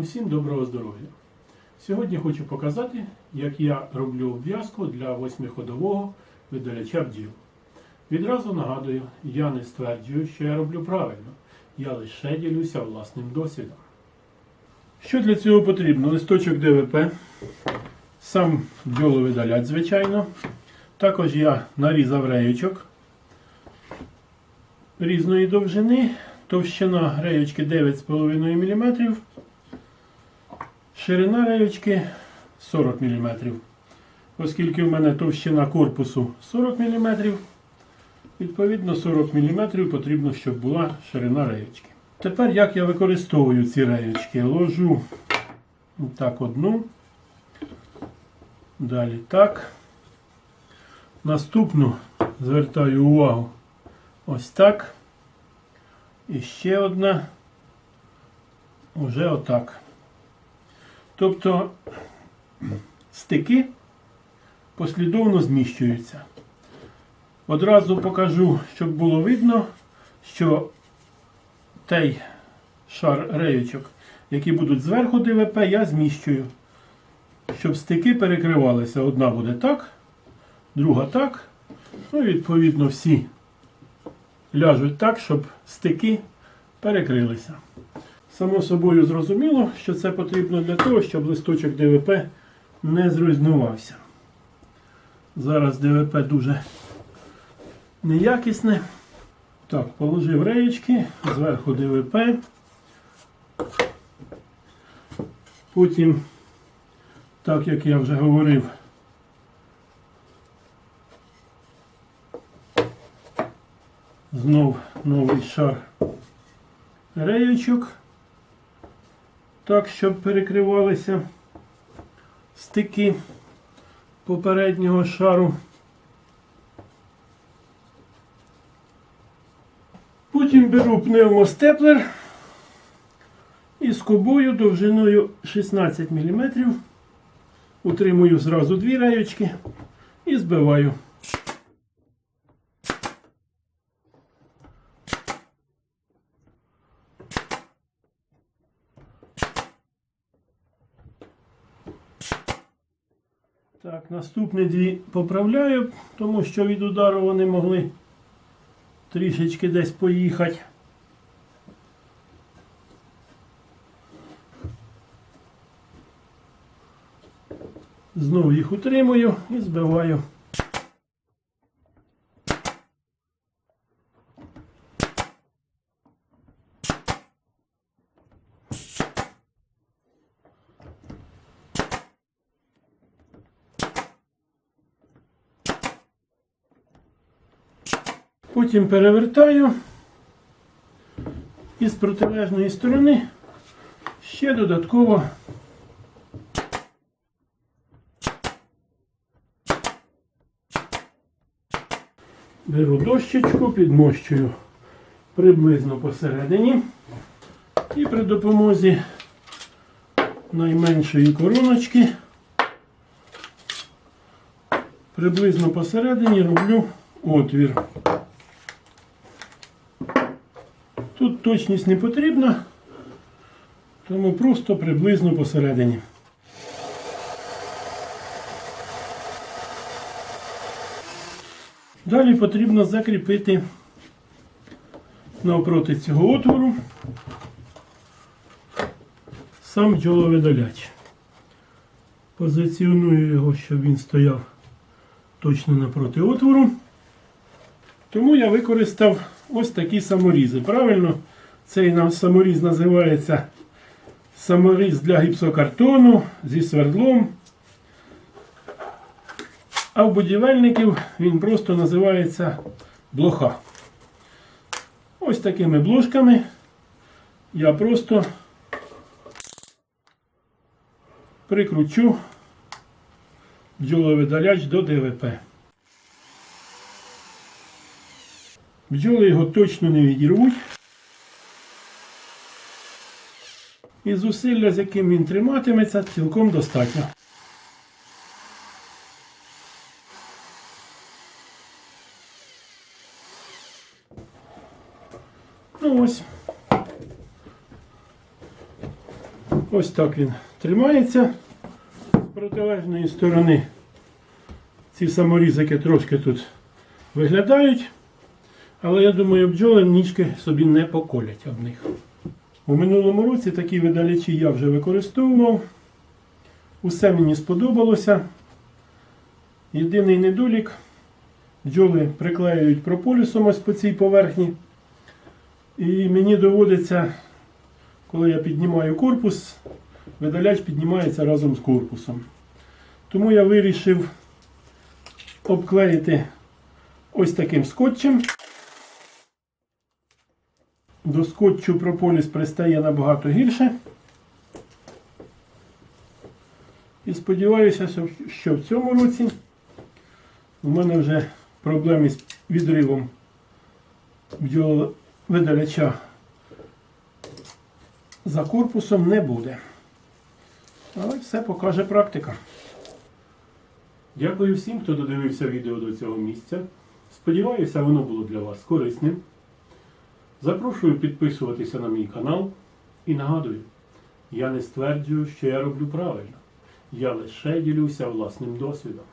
Усім доброго здоров'я! Сьогодні хочу показати, як я роблю обв'язку для восьмиходового видаляча бджіл. Відразу нагадую, я не стверджую, що я роблю правильно, я лише ділюся власним досвідом. Що для цього потрібно? Листочок ДВП, сам бджоловидаляч, звичайно. Також я нарізав реєчок різної довжини. Товщина реєчки 9,5 мм. Ширина реєчки 40 мм. Оскільки в мене товщина корпусу 40 мм, відповідно 40 мм потрібно, щоб була ширина реєчки. Тепер як я використовую ці реєчки? Ложу так одну, далі так. Наступну звертаю увагу ось так. І ще одна уже отак. Тобто стики послідовно зміщуються. Одразу покажу, щоб було видно, що той шар реєчок, які будуть зверху ДВП, я зміщую, щоб стики перекривалися. Одна буде так, друга так. Ну, відповідно, всі ляжуть так, щоб стики перекрилися. Само собою зрозуміло, що це потрібно для того, щоб листочок ДВП не зруйнувався. Зараз ДВП дуже неякісне. Так, положив реєчки, зверху ДВП. Потім, так як я вже говорив, знов новий шар реєчок, так, щоб перекривалися стики попереднього шару. Потім беру пневмостеплер і скобою довжиною 16 мм. Утримую зразу дві реєчки і збиваю. Так, наступні дві поправляю, тому що від удару вони могли трішечки десь поїхати. Знову їх утримую і збиваю. Потім перевертаю і з протилежної сторони ще додатково беру дощечку, підмощую приблизно посередині і при допомозі найменшої короночки приблизно посередині роблю отвір. Точність не потрібна, тому просто приблизно посередині. Далі потрібно закріпити навпроти цього отвору сам бджоловидаляч. Позиціоную його, щоб він стояв точно напроти отвору. Тому я використав ось такі саморізи. Правильно, цей нам саморіз називається саморіз для гіпсокартону зі свердлом. А в будівельників він просто називається блоха. Ось такими блошками я просто прикручу бджоловидаляч до ДВП. Бджоли його точно не відірвуть. І зусилля, з яким він триматиметься, цілком достатньо. Ну ось. Ось так він тримається. З протилежної сторони ці саморізики трошки тут виглядають. Але я думаю, бджоли нічки собі не поколять об них. У минулому році такі видалячі я вже використовував. Усе мені сподобалося. Єдиний недолік. Бджоли приклеюють прополісом ось по цій поверхні. І мені доводиться, коли я піднімаю корпус, видаляч піднімається разом з корпусом. Тому я вирішив обклеїти ось таким скотчем. До скотчу прополіс пристає набагато гірше. І сподіваюся, що- в цьому році у мене вже проблем із відривом бджоловидаляча за корпусом не буде. Але все покаже практика. Дякую всім, хто додивився відео до цього місця. Сподіваюся, воно було для вас корисним. Запрошую підписуватися на мій канал і нагадую, я не стверджую, що я роблю правильно. Я лише ділюся власним досвідом.